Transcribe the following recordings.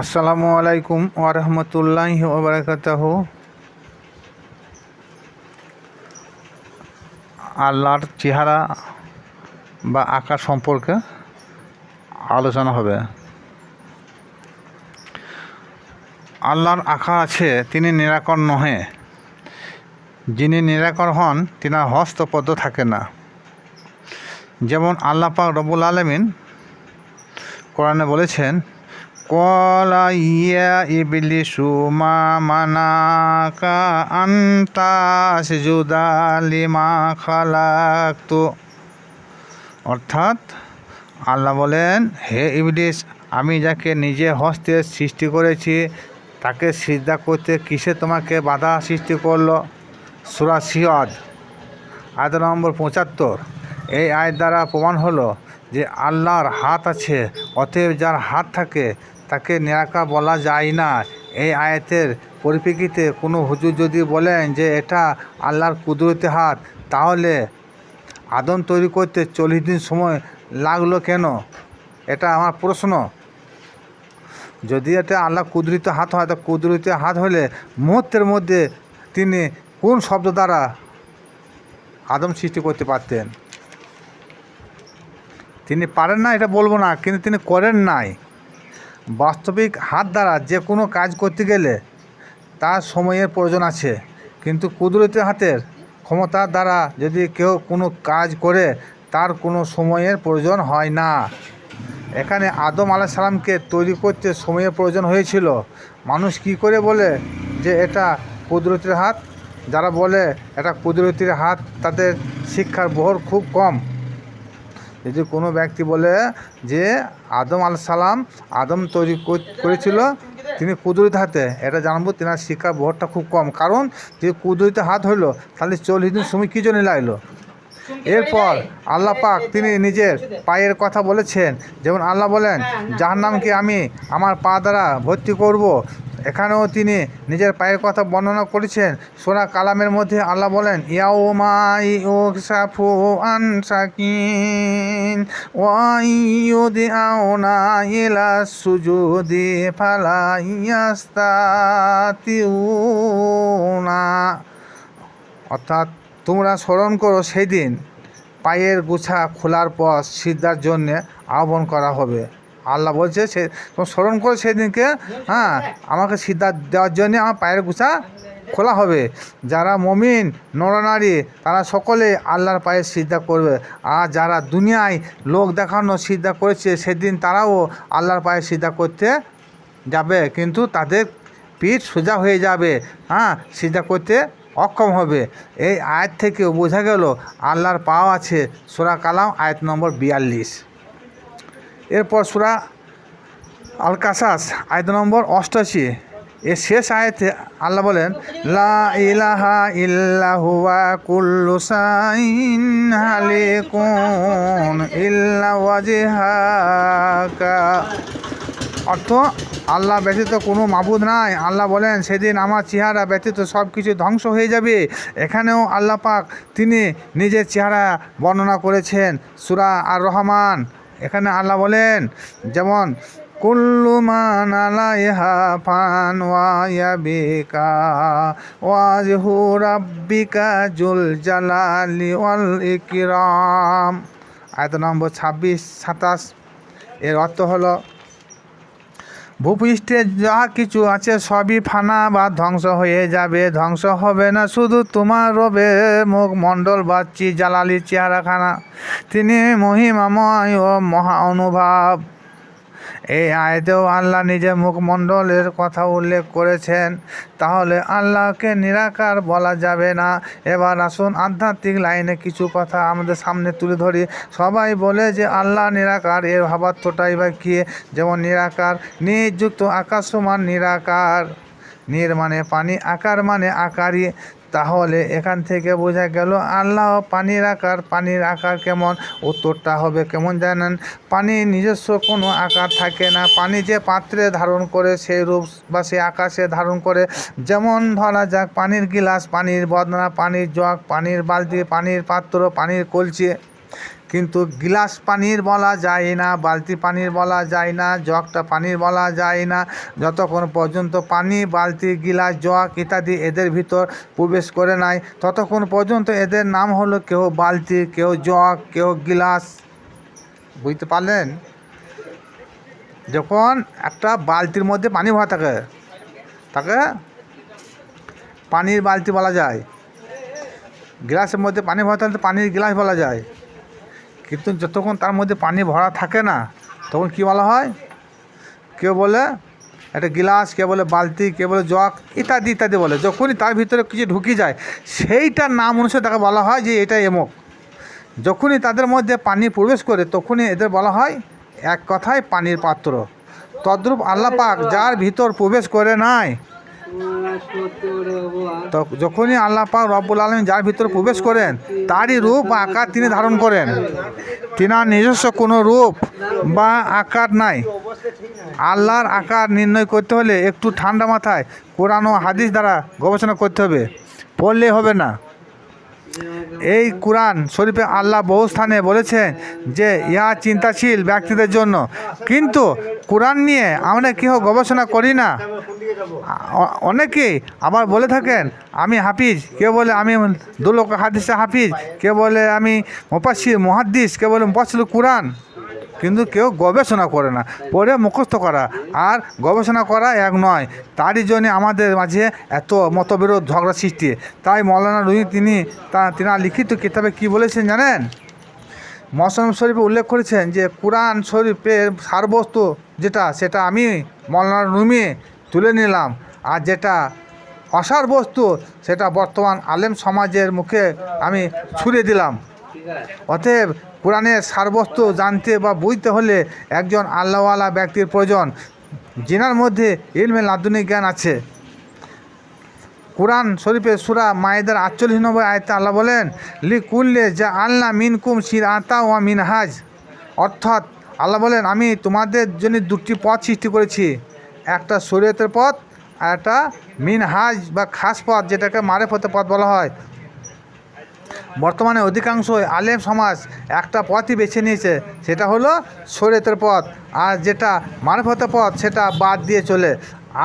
আসসালামু আলাইকুম ওরহমতুল্লাহ ওবরাকাতাহ আল্লাহর চেহারা বা আকার সম্পর্কে আলোচনা হবে। আল্লাহর আকার আছে, তিনি নিরাকর নহে। যিনি নিরাকর হন, তিনার হস্তপদ্ম থাকে না। যেমন আল্লাহ পাক রবুল আলমিন কোরআনে বলেছেন কলা ইয়া ইবলিসু মা মানাকা আন্তা সিজুদা লিমা খালাকতু অর্থাৎ আল্লাহ বলেন, হে ইবলিস, আমি যাকে নিজে হস্তে সৃষ্টি করেছি, তাকে সিদ্ধা করতে কিসে তোমাকে বাধা সৃষ্টি করল? সুরা সিয়াদ, আয়াত নম্বর পঁচাত্তর। এই আয়ের দ্বারা প্রমাণ হলো যে আল্লাহর হাত আছে, অতএব যার হাত থাকে তাকে নিরাকা বলা যায় না। এই আয়াতের পরিপ্রেক্ষিতে কোনো হুজুর যদি বলেন যে এটা আল্লাহর কুদরতি হাত, তাহলে আদম তৈরি করতে চল্লিশ দিন সময় লাগল কেন? এটা আমার প্রশ্ন। যদি এটা আল্লাহ কুদরিত হাত হয়, তো কুদরিত হাত হলে মুহূর্তের মধ্যে তিনি কোন শব্দ দ্বারা আদম সৃষ্টি করতে পারতেন? তিনি পারেন না, এটা বলব না, কিন্তু তিনি করেন নাই। বাস্তবিক হাত দ্বারা যে কোনো কাজ করতে গেলে তার সময়ের প্রয়োজন আছে। কিন্তু কুদরতি হাতের ক্ষমতার দ্বারা যদি কেউ কোনো কাজ করে, তার কোনো সময়ের প্রয়োজন হয় না। এখানে আদম আলাহ সালামকে তৈরি করতে সময়ের প্রয়োজন হয়েছিল। মানুষ কি করে বলে যে এটা কুদরতির হাত? যারা বলে এটা কুদরতির হাত, তাদের শিক্ষার বহর খুব কম। যদি কোনো ব্যক্তি বলে যে আদম আল সালাম আদম তৈরি কর- করেছিল, তিনি কুদরিত হাতে, এটা জানব তেনার শিক্ষার বহরটা খুব কম। কারণ যে কুদরিত হাত হইল, তাহলে চল্লিশ দিন সময় কী জন্য লাগল? এরপর আল্লাহ পাক তিনি নিজের পায়ের কথা বলেছেন। যেমন আল্লাহ বলেন যার নামকে আমি আমার পা দ্বারা ভর্তি করব? এখানেও তিনি নিজের পায়ের কথা বর্ণনা করেছেন। সোরা কালামের মধ্যে আল্লাহ বলেন ইয়াউমাই ও সাফু আন সাকিন ওয়াইয়ুদি আওনা ইলা সুজুদি ফালা ইয়াস্তাতিউনা। অর্থাৎ তোমরা স্মরণ করো সেই দিন পায়ের গুছা খোলার পর সিদ্ধার জন্যে আহ্বান করা হবে। আল্লাহ বলছে সে, তোমরা স্মরণ করো সেদিনকে হ্যাঁ আমাকে সিদ্ধা দেওয়ার জন্যে আমার পায়ের গুছা খোলা হবে। যারা মমিন, নরনারী, তারা সকলে আল্লাহর পায়ে সিদ্ধা করবে। আর যারা দুনিয়ায় লোক দেখানো সিদ্ধা করেছে, সেদিন তারাও আল্লাহর পায়ে সিদ্ধা করতে যাবে। কিন্তু তাদের পিঠ সোজা হয়ে যাবে। হ্যাঁ সিদ্ধা করতে অক্ষম হবে। এই আয়াত থেকে বোঝা গেল আল্লাহর পাও আছে সুরা কালাম, আয়াত নম্বর বিয়াল্লিশ। এরপর সুরা আল কাসাস আয়াত নম্বর অষ্টাশি। এর শেষ আয়াতে আল্লাহ বলেন, লা ইলাহা ইল্লাহুয়া কুল্লু সাইন হালিকুন ইল্লা ওয়াজহাকা। অর্থ, আল্লাহ ব্যতীত কোনো মাবুদ নাই। আল্লাহ বলেন, সেদিন আমার চেহারা ব্যতীত সব কিছু ধ্বংস হয়ে যাবে। এখানেও আল্লাহ পাক তিনি নিজের চেহারা বর্ণনা করেছেন সুরা আর রহমান এখানে আল্লাহ বলেন, যেমন, কুল্লু মান জুল জালালি ওয়াল ইকরাম। আয়াত নম্বর ছাব্বিশ, সাতাশ। এর অর্থ হলো ভূপৃষ্ঠে যা কিছু আছে সবই ফানা বা ধ্বংস হয়ে যাবে। ধ্বংস হবে না শুধু তোমার রবে। মুখ মণ্ডল বাচ্চি জালালি চেহারাখানা। তিনি মহিমাময় ও মহা অনুভব। এই আয়তেও আল্লাহ নিজের মুখমণ্ডলের কথা উল্লেখ করেছেন। তাহলে আল্লাহকে নিরাকার বলা যাবে না। এবার আসুন আধ্যাত্মিক লাইনে কিছু কথা আমাদের সামনে তুলে ধরি। সবাই বলে যে আল্লাহ নিরাকার, এর ভাবার্থটাই বা কী? যেমন নিরাকার, নিযুক্ত আকাশ সমান নিরাকার। নির মানে পানি, আকার মানে আকারই। তাহলে এখান থেকে বোঝা গেল আল্লাহ পানির আকার পানির আকার কেমন? উত্তরটা হবে কেমন জানেন? পানির নিজস্ব কোনো আকার থাকে না। পানি যে পাত্রে ধারণ করে সেই রূপ বা সেই আকাশে ধারণ করে। যেমন ধরা যাক পানির গিলাস, পানির বদনা, পানির জগ, পানির বালতি, পানির পাত্র, পানির কলচি। কিন্তু গিলাস পানির বলা যায় না, বালতি পানির বলা যায় না, জগটা পানির বলা যায় না। যতক্ষণ পর্যন্ত পানি, বালতি, গিলাস, জগ ইত্যাদি এদের ভিতর প্রবেশ করে নাই, ততক্ষণ পর্যন্ত এদের নাম হলো কেউ বালতি, কেউ জগ, কেউ গিলাস। বুঝতে পারলেন? যখন একটা বালতির মধ্যে পানি ভরা থাকে, তাকে পানির বালতি বলা যায়। গ্লাসের মধ্যে পানি ভরা থাকলে পানির গ্লাস বলা যায়। কিন্তু যতক্ষণ তার মধ্যে পানি ভরা থাকে না, তখন কি বলা হয়? কেউ বলে, একটা গিলাস কে বলে বালতি কে বলে জগ, ইত্যাদি ইত্যাদি বলে। যখনই তার ভিতরে কিছু ঢুকে যায়, সেইটার নাম অনুসারে তাকে বলা হয় যে এটা এমক। যখনই তাদের মধ্যে পানি প্রবেশ করে, তখনই এদের বলা হয় এক কথায় পানির পাত্র। তদ্রূপ আল্লাপাক যার ভিতর প্রবেশ করে নাই যখনই আল্লাহ পাক রব্বুল আলম যার ভিতরে প্রবেশ করেন, তারই রূপ আকার তিনি ধারণ করেন। তিনার নিজস্ব কোনো রূপ বা আকার নাই। আল্লাহর আকার নির্ণয় করতে হলে একটু ঠান্ডা মাথায় কোরআন ও হাদিস দ্বারা গবেষণা করতে হবে। পড়লে হবে না। এই কোরআন শরীফে আল্লাহ বহু স্থানে বলেছেন যে, ইহা চিন্তাশীল ব্যক্তিদের জন্য। কিন্তু কোরআন নিয়ে আমরা কেউ গবেষণা করি না। অনেকে অনেকেই আবার বলে থাকেন, আমি হাফিজ, কেউ বলে আমি দুলক হাদিসে হাফিজ, কেউ বলে আমি মোপাসির মহাদ্দিস, কেউ বলে মোপাসিল কোরআন। কিন্তু কেউ গবেষণা করে না। পড়ে মুখস্থ করা। আর গবেষণা করা এক নয়। তারই জন্য আমাদের মাঝে এত মতবিরোধ, ঝগড়া সৃষ্টি। তাই মৌলানা রুহি তিনি তা, তিনার লিখিত কিতাবে কি বলেছেন জানেন? মৌসুম শরীফে উল্লেখ করেছেন যে, কোরআন শরীফের সারবস্তু যেটা, সেটা আমি মৌলানা রুমি তুলে নিলাম। আর যেটা অসার বস্তু সেটা বর্তমান আলেম সমাজের মুখে আমি ছুড়ে দিলাম। অতএব কোরআনের সারবস্তু জানতে বা বুঝতে হলে একজন আল্লাহওয়ালা ব্যক্তির প্রয়োজন, যিনার মধ্যে ইলমে লাদুনিক জ্ঞান আছে। কোরআন শরীফের সুরা মায়েদের আটচল্লিশ নম্বর আয়তে আল্লাহ বলেন লি কুল্লে যা আল্লাহ মিনকুম শির আতা ওয়া মিনহাজ। অর্থাৎ আল্লাহ বলেন, আমি তোমাদের জন্য দুটি পথ সৃষ্টি করেছি। একটা শরীয়তের পথ আর একটা মিনহাজ বা খাস পথ, যেটাকে মারেফতের পথ বলা হয়। বর্তমানে অধিকাংশ আলেম সমাজ একটা পথই বেছে নিয়েছে, সেটা হলো শরীয়তের পথ। আর যেটা মারফতের পথ, সেটা বাদ দিয়ে চলে।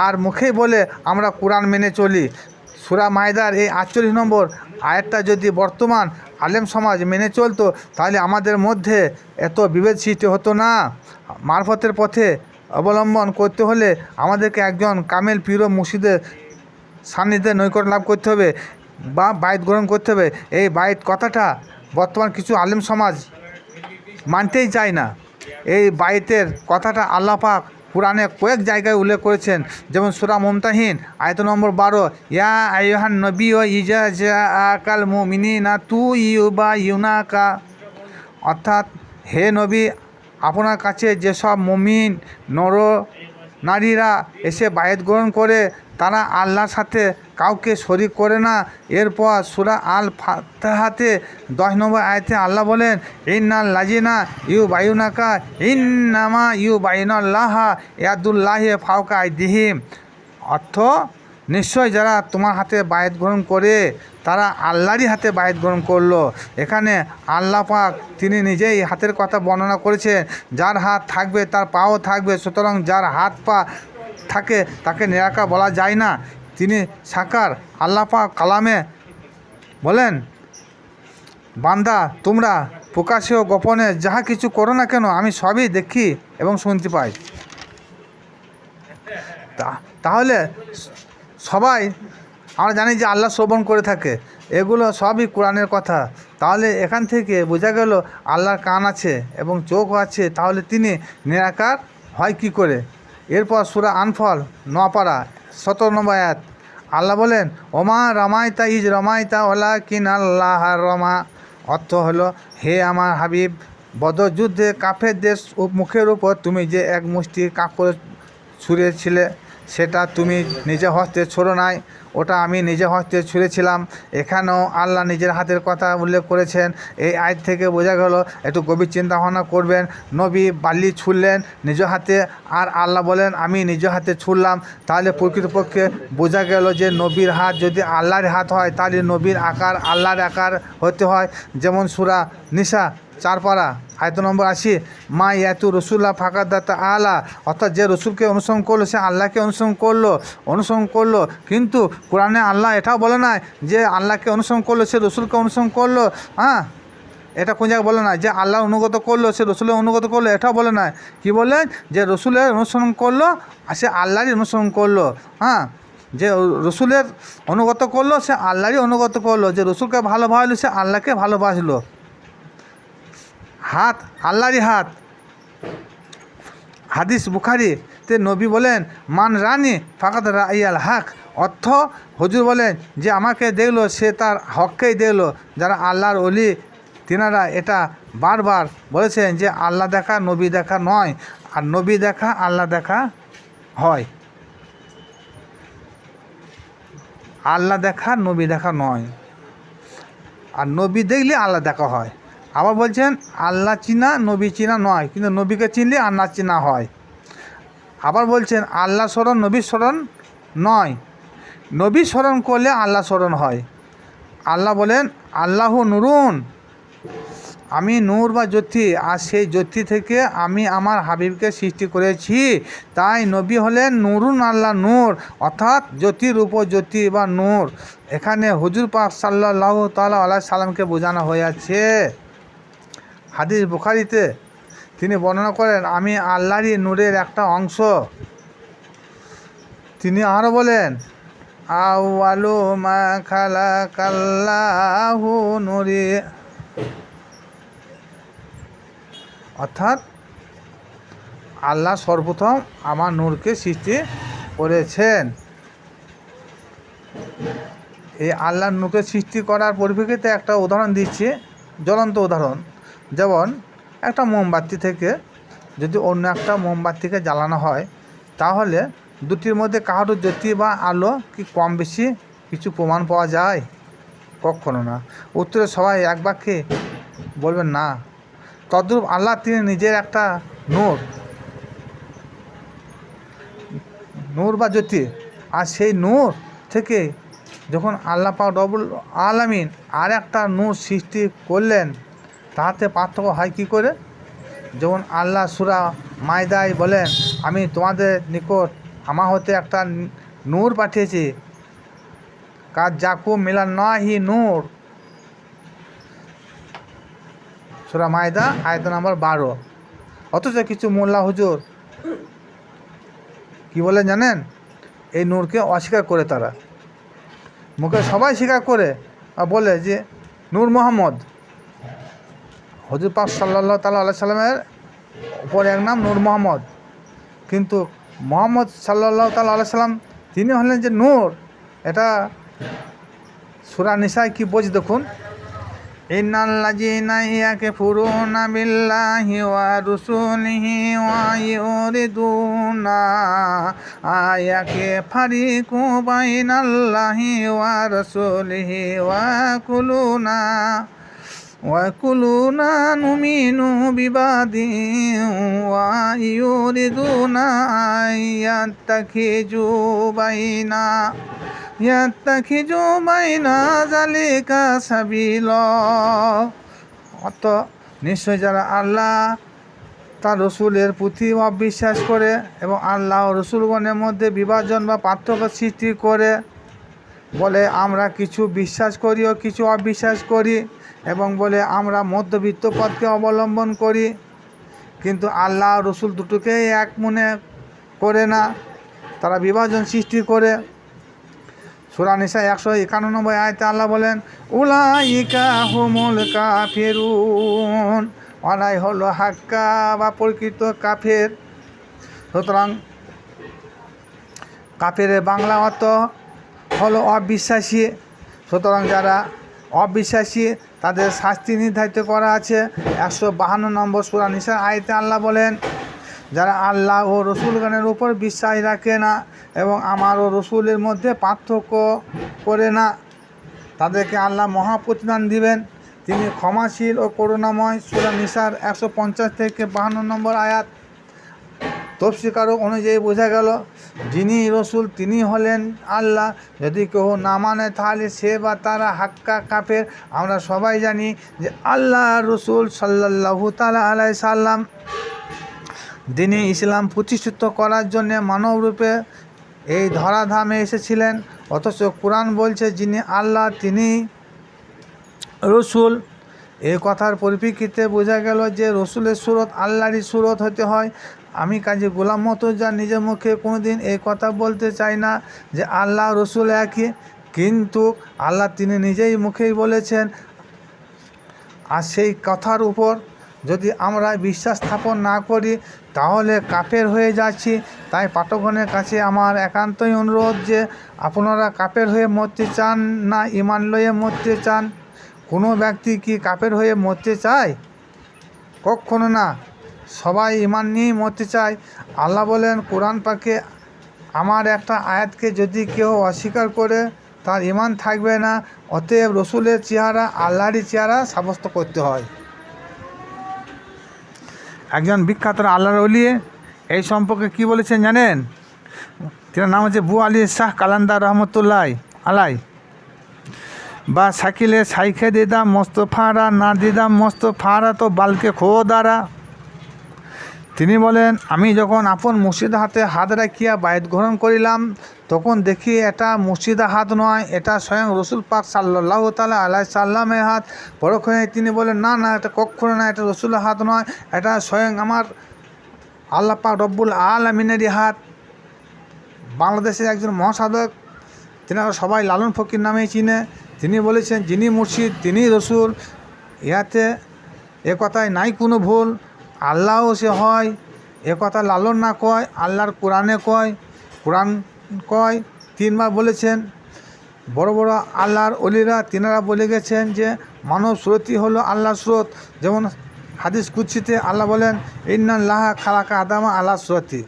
আর মুখেই বলে আমরা কোরআন মেনে চলি। সুরা মায়দার এই আটচল্লিশ নম্বর আয়াতটা যদি বর্তমান আলেম সমাজ মেনে চলতো, তাহলে আমাদের মধ্যে এত বিভেদ সৃষ্টি হতো না। মারফতের পথে অবলম্বন করতে হলে আমাদেরকে একজন কামেল পীর মুর্শিদের সান্নিধ্যে নৈকট্য লাভ করতে হবে। বা বাইত গ্রহণ করতে হবে। এই বাইত কথাটা বর্তমান কিছু আলেম সমাজ মানতেই চায় না। এই বাইতের কথাটা আল্লাহ পাক কোরআনে কয়েক জায়গায় উল্লেখ করেছেন। যেমন সুরা মমতাহীন, আয়ত নম্বর বারো, ইয়া আইহান নবী ও ইজা আকাল মুমিনি না তু ইউ বা ইউনাকা। অর্থাৎ, হে নবী, আপনার কাছে যেসব মমিন, নর নারীরা এসে বায়েত গ্রহণ করে, তারা আল্লাহর সাথে কাউকে শরিক করে না। এরপর সুরা আল ফাতাহাতে দশ নম্বর আয়তে আল্লাহ বলেন, ইন্নাল লাজিনা ইউ বায়ুনাকা ইন্নামা ইউ বাইনাল্লাহা ইয়াদুল্লাহে ফাউকা আইদিহিম। অর্থ নিশ্চয় যারা তোমার হাতে বায়েত গ্রহণ করে, তারা আল্লাহরই হাতে বায়েত গ্রহণ করল। এখানে আল্লাহ পাক তিনি নিজেই হাতের কথা বর্ণনা করেছেন, যার হাত থাকবে তার পাও থাকবে, সুতরাং যার হাত পা থাকে তাকে নিরাকার বলা যায় না। তিনি সাকার, আল্লাহ পাক কালামে বলেন, বান্দা, তোমরা প্রকাশে ও গোপনে যাহা কিছু করো না কেন, আমি সবই দেখি এবং শুনতে পাই। তাহলে সবাই, আমরা জানি যে আল্লাহ শ্রবণ করে থাকে, এগুলো সবই কোরআনের কথা। তাহলে এখান থেকে বোঝা গেল আল্লাহর কান আছে এবং চোখ আছে, তাহলে তিনি নিরাকার হয় কি করে? এরপর সুরা আনফল নপাড়া সতেরো নম্বর আয়াত। আল্লাহ বলেন, ওমা রমায়তা ইজ রমায়তা ওলা কিন আল্লাহ রমা। অর্থ হলো, হে আমার হাবিব বদর যুদ্ধে কাফের দেশ মুখের উপর তুমি যে এক মুষ্টি কাপড় ছুঁড়েছিলে সেটা তুমি নিজে হস্তে ছোড়ো নাই, ওটা আমি নিজে হস্তে ছুঁড়েছিলাম। এখানেও আল্লাহ নিজের হাতের কথা উল্লেখ করেছেন। এই আয় থেকে বোঝা গেল, একটু গভীর চিন্তা ভাবনা করবেন। নবী বালি ছুড়লেন নিজ হাতে, আর আল্লাহ বলেন, আমি নিজ হাতে ছুড়লাম। তাহলে প্রকৃতপক্ষে বোঝা গেল যে নবীর হাত যদি আল্লাহর হাত হয়, তাহলে নবীর আকার আল্লাহর আকার হতে হয়। যেমন সুরা নিশা চার পারা আয়ত নম্বর আশি, মা ইয়াতু রসুল্লাহ ফাঁকাদাতা আলা। অর্থাৎ যে রসুলকে অনুসরণ করল, সে আল্লাহকে অনুসরণ করল অনুসরণ করল। কিন্তু কোরআনে আল্লাহ এটাও বলে না যে আল্লাহকে অনুসরণ করল, সে রসুলকে অনুসরণ করল। হ্যাঁ? এটা কোন জায়গায় বলে না যে আল্লাহ অনুগত করল, সে রসুলের অনুগত করল, এটাও বলে না কি বলে যে রসুলের অনুসরণ করল আর সে আল্লাহরই অনুসরণ করল। হ্যাঁ? যে রসুলের অনুগত করল, সে আল্লাহরই অনুগত করল। যে রসুলকে ভালোবাসলো, সে আল্লাহকে ভালোবাসলো। হাত, আল্লাহরই হাত। হাদিস বুখারি তে নবী বলেন, মান রানী ফাকাত রাইয়াল হাক। অর্থ, হজুর বলেন যে, আমাকে দেখল, সে তার হককেই দেখল। যারা আল্লাহর অলি তিনারা এটা বারবার বলেছেন যে, আল্লাহ দেখা, নবী দেখা নয়। আর নবী দেখা, আল্লাহ দেখা হয়। আল্লাহ দেখা, নবী দেখা নয়। আর নবী দেখলে আল্লাহ দেখা হয়। আবার বলছেন, আল্লাহ চিনা, নবী চিনা নয়, কিন্তু নবীকে চিনলে আল্লাহ চিনা হয়। আবার বলছেন, আল্লাহ স্মরণ নবী স্মরণ নয়। নবী স্মরণ করলে আল্লাহ স্মরণ হয়। আল্লাহ বলেন, আল্লাহ নুরুন। আমি নূর বা জ্যোতি, আর সেই জ্যোতি থেকে আমি আমার হাবিবকে সৃষ্টি করেছি। তাই নবী হলেন নুরুন আল্লাহ নূর, অর্থাৎ জ্যোতির উপর জ্যোতি বা নূর। এখানে হুজুর পাক সাল্লাহ তাল্লাহ আল্লাহ সাল্লামকে বোঝানো হয়েছে। হাদিস বুখারিতে তিনি বর্ণনা করেন, আমি আল্লাহরই নূরের একটা অংশ। তিনি আরও বলেন, আউয়ালু মা খালা কাল্লাহু নুরি। অর্থাৎ, আল্লাহ সর্বপ্রথম আমার নূরকে সৃষ্টি করেছেন। এই আল্লাহর নূরকে সৃষ্টি করার পরিপ্রেক্ষিতে একটা উদাহরণ দিচ্ছি, জ্বলন্ত উদাহরণ। যেমন একটা মোমবাতি থেকে যদি অন্য একটা মোমবাতিকে জ্বালানো হয়, তাহলে দুটির মধ্যে কারোর জ্যোতি বা আলো কি কম বেশি কিছু প্রমাণ পাওয়া যায়? কখনো না। উত্তরে সবাই এক বাক্যে বলবেন, না। তদ্রূপ আল্লাহ তিনি নিজের একটা নূর নূর বা জ্যোতি, আর সেই নূর থেকে যখন আল্লাহ পাক রবুল আলামিন আর একটা নূর সৃষ্টি করলেন তাহাতে পার্থক্য হয় কী করে? যেমন আল্লাহ সুরা মায়দাই বলেন, আমি তোমাদের নিকট আমার হতে একটা নূর পাঠিয়েছি, কাজ জাকু মিলান নহি নূর। সুরা মায়দা, আয়ত নম্বর বারো। অথচ কিছু মোল্লা হুজুর কি বলে জানেন? এই নূরকে অস্বীকার করে তারা। মুখে সবাই স্বীকার করে বলে যে, নূর মোহাম্মদ। হজুর পাক সাল্লাহ তাল্লাহ আল্লাহ সাল্লামের উপরে এক নাম নূর মোহাম্মদ। কিন্তু মোহাম্মদ সাল্লাহ তাল্লাহ আল্লাহ সাল্লাম, তিনি হলেন যে নূর, এটা সুরা নিসায় কি বোঝ দেখুন? ইন্নাল্লাযীনা ইয়াকফুরুনা বিল্লাহি ওয়া রুসুলিহি ওয়া ইউরিদুনা আয়াকে ফারিকু বাইনাল্লাহি ওয়া রাসূলিহি ওয়া কুলুনা। ويقولون نؤمن ببعض ويريدون أن يتخذوا بين يتخذوا بين ذلك سبيلا অত নিশ্চয় যারা আল্লাহ তার রসুলের প্রতি অবিশ্বাস করে এবং আল্লাহ ও রসুলগণের মধ্যে বিভাজন বা পার্থক্য সৃষ্টি করে বলে আমরা কিছু বিশ্বাস করি ও কিছু অবিশ্বাস করি এবং বলে, আমরা মধ্যবিত্ত পথকে অবলম্বন করি, কিন্তু আল্লাহ রসুল দুটোকেই এক মনে করে না। তারা বিভাজন সৃষ্টি করে। সুরা নিসা একশো একানব্বই আয়তে আল্লাহ বলেন উলা ইকা হুমুল কাফেরুন অনাই হলো হাক্কা বা প্রকৃত কাফের। সুতরাং কাফের বাংলা অর্থ হলো অবিশ্বাসী। সুতরাং যারা অবিশ্বাসী তাদের শাস্তি নির্ধারিত করা আছে। একশো বাহান্ন নম্বর সুরা নিসার আয়তে আল্লাহ বলেন, যারা আল্লাহ ও রসুলগণের উপর বিশ্বাস রাখে না এবং আমার ও রসুলের মধ্যে পার্থক্য করে না, তাদেরকে আল্লাহ মহাপ্রতিদান দিবেন। তিনি ক্ষমাশীল ও করুণাময় সুরা নিসার একশো পঞ্চাশ থেকে বাহান্ন নম্বর আয়াত। তফসিকারক অনুযায়ী বোঝা গেল যিনি রসুল, তিনি হলেন আল্লাহ। যদি কেউ না মানে তাহলে সে বা তারা হাক্কা কাফের। আমরা সবাই জানি যে আল্লাহ রসুল সাল্লাহু তালা আলাই সাল্লাম দিনে ইসলাম প্রতিষ্ঠিত করার জন্য মানবরূপে এই ধরাধামে এসেছিলেন। অথচ কোরআন বলছে, যিনি আল্লাহ, তিনি রসুল। এই কথার পরিপ্রেক্ষিতে বোঝা গেল যে রসুলের সুরত আল্লাহরই সুরত হতে হয়। আমি কাজে গোলাম মতো যা নিজের মুখে কোনো দিন এই কথা বলতে চাই না যে আল্লাহ রসুল একই, কিন্তু আল্লাহ তিনি নিজেই মুখেই বলেছেন। আর সেই কথার উপর যদি আমরা বিশ্বাস স্থাপন না করি, তাহলে কাপের হয়ে যাচ্ছি। তাই পাঠকগণের কাছে আমার একান্তই অনুরোধ যে আপনারা কাপের হয়ে মরতে চান না ইমান লয়ে মরতে চান। কোনো ব্যক্তি কি কাপের হয়ে মরতে চায়? কখনো না। সবাই ইমান নিয়েই মরতে চায়। আল্লাহ বলেন, কোরআন পাকে আমার একটা আয়াতকে যদি কেউ অস্বীকার করে, তার ইমান থাকবে না। অতএব রসুলের চেহারা, আল্লাহরই চেহারা সাব্যস্ত করতে হয়। একজন বিখ্যাত আল্লাহর অলিয়ে এই সম্পর্কে কি বলেছেন জানেন? তিনার নাম হচ্ছে বু আলী শাহ কালান্দার রহমতুল্লাহ আলাই। বা সাইকেলে সাইখে দিদাম মস্ত ফাঁড়া না দিদাম মস্ত ফাঁড়া তো বালকে খো দ্বারা তিনি বলেন, আমি যখন আপন মুর্শিদা হাতে হাত রাখিয়া বায়ত গ্রহণ করিলাম, তখন দেখি এটা মুর্শিদা হাত নয়, এটা স্বয়ং রসুল পাক সাল্লাহ তালা আলাই সাল্লামের হাত। পরক্ষণে তিনি বলেন, না না, এটা কখনো না, এটা রসুলের হাত নয়, এটা স্বয়ং আমার আল্লাহ পাক রব্বুল আলমিনেরই হাত। বাংলাদেশের একজন মহাসাধক, তেনারা সবাই লালন ফকির নামেই চিনে। তিনি বলেছেন, যিনি মুর্শিদ তিনি রসুল। ইহাতে এ কথায় নাই কোনো ভুল। আল্লাহও সে হয়, এ কথা লালন না কয়, আল্লাহর কোরআনে কয়, কোরআন কয়, তিনবার বলেছেন। বড় বড় আল্লাহর অলিরা তিনারা বলে গেছেন যে, মানব স্রোতই হলো আল্লাহর স্রোত। যেমন হাদিস কুচ্ছিতে আল্লাহ বলেন ইন্নান লাহা খালাকা আদামা আল্লাহ স্রোতি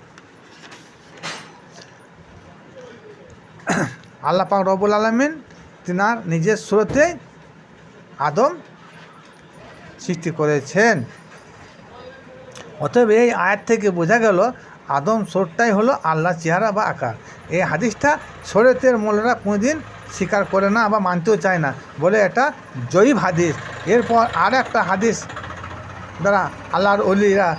আল্লাহ পাক রবুল আলমিন তিনার নিজের স্রোতে আদম সৃষ্টি করেছেন। অতএব এই আয়াত থেকে বোঝা গেল আদম সোরটাই হলো আল্লাহ চেহারা বা আকার। এই হাদিসটা শরীয়তের মোলরা কোনোদিন স্বীকার করে না বা মানতেও চায় না। বলে এটা জয়ীব হাদিস। এরপর আর একটা হাদিস দ্বারা আল্লাহর অলিরা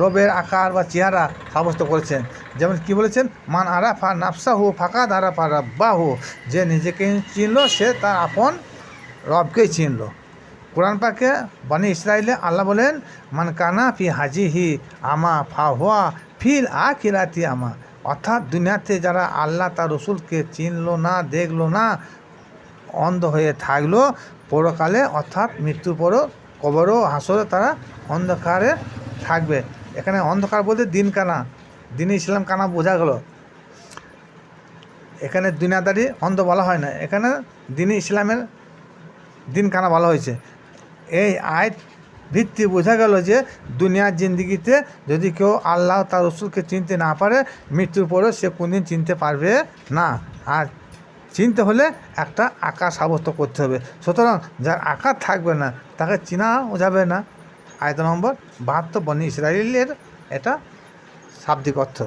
রবের আকার বা চেহারা সাব্যস্ত করেছেন। যেমন কি বলেছেন? মান আরাফা নাফসা হু ফাঁকা আরাফা রাব্বা হু যে নিজেকে চিনল, সে তার আপন রবকেই চিনল। কোরআন পাকে বানি ইসরায়েলে আল্লাহ বলেন, মান কানা ফি হাজি হি আমা ফা হুয়া ফিল আ খিরাতি আমা। অর্থাৎ দুনিয়াতে যারা আল্লাহ তার রসুলকে চিনলো না, দেখল না, অন্ধ হয়ে থাকল, পরকালে অর্থাৎ মৃত্যুর পরও কবরও হাসরে তারা অন্ধকারে থাকবে। এখানে অন্ধকার বলতে দিন কানা, দিনে ইসলাম কানা বোঝা গেল। এখানে দুনিয়াদারি অন্ধ বলা হয় না, এখানে দিনে ইসলামের দিন কানা বলা হয়েছে। এই আয় ভিত্তি বোঝা গেল যে দুনিয়ার জিন্দিগিতে যদি কেউ আল্লাহ তার রসুলকে চিনতে না পারে, মৃত্যুর পরে সে কোনদিন চিনতে পারবে না। আর চিনতে হলে একটা আকার সাব্যস্ত করতে হবে। সুতরাং যার আকার থাকবে না, তাকে চিনাও যাবে না। আয়ত নম্বর বাহাত্তর বনি ইসরায়েলের এটা শাব্দিক অর্থ।